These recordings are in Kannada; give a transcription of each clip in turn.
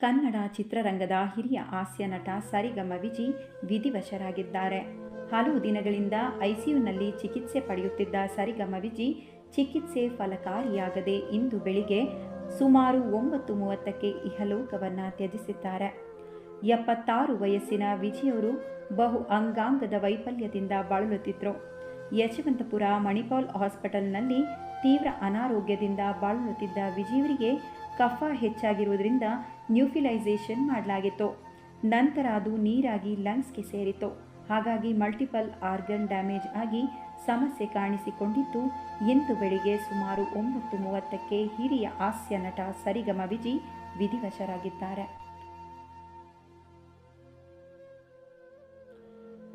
ಕನ್ನಡ ಚಿತ್ರರಂಗದ ಹಿರಿಯ ಹಾಸ್ಯ ನಟ ಸರಿಗಮ ವಿಜಿ ವಿಧಿವಶರಾಗಿದ್ದಾರೆ. ಹಲವು ದಿನಗಳಿಂದ ಐಸಿಯುನಲ್ಲಿ ಚಿಕಿತ್ಸೆ ಪಡೆಯುತ್ತಿದ್ದ ಸರಿಗಮ ವಿಜಿ ಚಿಕಿತ್ಸೆ ಫಲಕಾರಿಯಾಗದೆ ಇಂದು ಬೆಳಿಗ್ಗೆ ಸುಮಾರು ಒಂಬತ್ತು ಮೂವತ್ತಕ್ಕೆ ಇಹಲೋಕವನ್ನು ತ್ಯಜಿಸಿದ್ದಾರೆ. ಎಪ್ಪತ್ತಾರು ವಯಸ್ಸಿನ ವಿಜಿಯವರು ಬಹು ಅಂಗಾಂಗದ ವೈಫಲ್ಯದಿಂದ ಬಳಲುತ್ತಿದ್ದರು ಯಶವಂತಪುರ ಮಣಿಪಾಲ್ ಹಾಸ್ಪಿಟಲ್ನಲ್ಲಿ ತೀವ್ರ ಅನಾರೋಗ್ಯದಿಂದ ಬಳಲುತ್ತಿದ್ದ ವಿಜಿಯವರಿಗೆ ಕಫ ಹೆಚ್ಚಾಗಿರುವುದರಿಂದ ನ್ಯೂಫಿಲೈಸೇಷನ್ ಮಾಡಲಾಗಿತ್ತು. ನಂತರ ಅದು ನೀರಾಗಿ ಲಂಗ್ಸ್ಗೆ ಸೇರಿತು ಹಾಗಾಗಿ ಮಲ್ಟಿಪಲ್ ಆರ್ಗನ್ ಡ್ಯಾಮೇಜ್ ಆಗಿ ಸಮಸ್ಯೆ ಕಾಣಿಸಿಕೊಂಡಿದ್ದು, ಇಂದು ಬೆಳಿಗ್ಗೆ ಸುಮಾರು ಒಂಬತ್ತು ಮೂವತ್ತಕ್ಕೆ ಹಿರಿಯ ಹಾಸ್ಯ ನಟ ಸರಿಗಮ ವಿಜಿ ವಿಧಿವಶರಾಗಿದ್ದಾರೆ.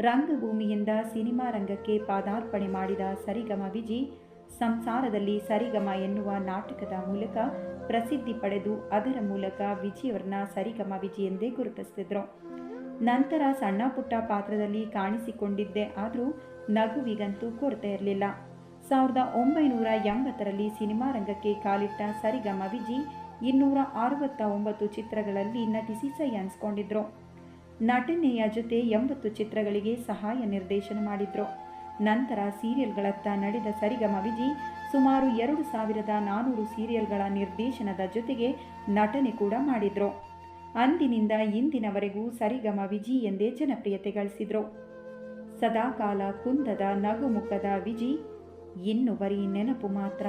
ರಂಗಭೂಮಿಯಿಂದ ಸಿನಿಮಾ ರಂಗಕ್ಕೆ ಪಾದಾರ್ಪಣೆ ಮಾಡಿದ ಸರಿಗಮ ವಿಜಿ ಸಂಸಾರದಲ್ಲಿ ಸರಿಗಮ ಎನ್ನುವ ನಾಟಕದ ಮೂಲಕ ಪ್ರಸಿದ್ಧಿ ಪಡೆದು ಅದರ ಮೂಲಕ ವಿಜಿಯವರನ್ನ ಸರಿಗಮ ವಿಜಿ ಎಂದೇ ಗುರುತಿಸ್ತಿದ್ರು ನಂತರ ಸಣ್ಣ ಪುಟ್ಟ ಪಾತ್ರದಲ್ಲಿ ಕಾಣಿಸಿಕೊಂಡಿದ್ದೆ, ಆದರೂ ನಗುವಿಗಂತೂ ಕೊರತೆ ಇರಲಿಲ್ಲ. ಸಾವಿರದ ಒಂಬೈನೂರ ಎಂಬತ್ತರಲ್ಲಿ ಸಿನಿಮಾ ರಂಗಕ್ಕೆ ಕಾಲಿಟ್ಟ ಸರಿಗಮ ವಿಜಿ ಇನ್ನೂರ ಅರವತ್ತ ಒಂಬತ್ತು ಚಿತ್ರಗಳಲ್ಲಿ ನಟಿಸಿ ಸಹಿ ಅನ್ಸ್ಕೊಂಡಿದ್ರು ನಟನೆಯ ಜೊತೆ ಎಂಬತ್ತು ಚಿತ್ರಗಳಿಗೆ ಸಹಾಯ ನಿರ್ದೇಶನ ಮಾಡಿದ್ರು. ನಂತರ ಸೀರಿಯಲ್ಗಳತ್ತ ನಡೆದ ಸರಿಗಮ ವಿಜಿ ಸುಮಾರು ಎರಡು ಸಾವಿರದ ನಾನೂರು ಸೀರಿಯಲ್ಗಳ ನಿರ್ದೇಶನದ ಜೊತೆಗೆ ನಟನೆ ಕೂಡ ಮಾಡಿದ್ರು. ಅಂದಿನಿಂದ ಇಂದಿನವರೆಗೂ ಸರಿಗಮ ವಿಜಿ ಎಂದೇ ಜನಪ್ರಿಯತೆ ಗಳಿಸಿದ್ರು. ಸದಾಕಾಲ ಕುಂದದ ನಗುಮುಖದ ವಿಜಿ, ಇನ್ನು ಬರೀ ನೆನಪು ಮಾತ್ರ.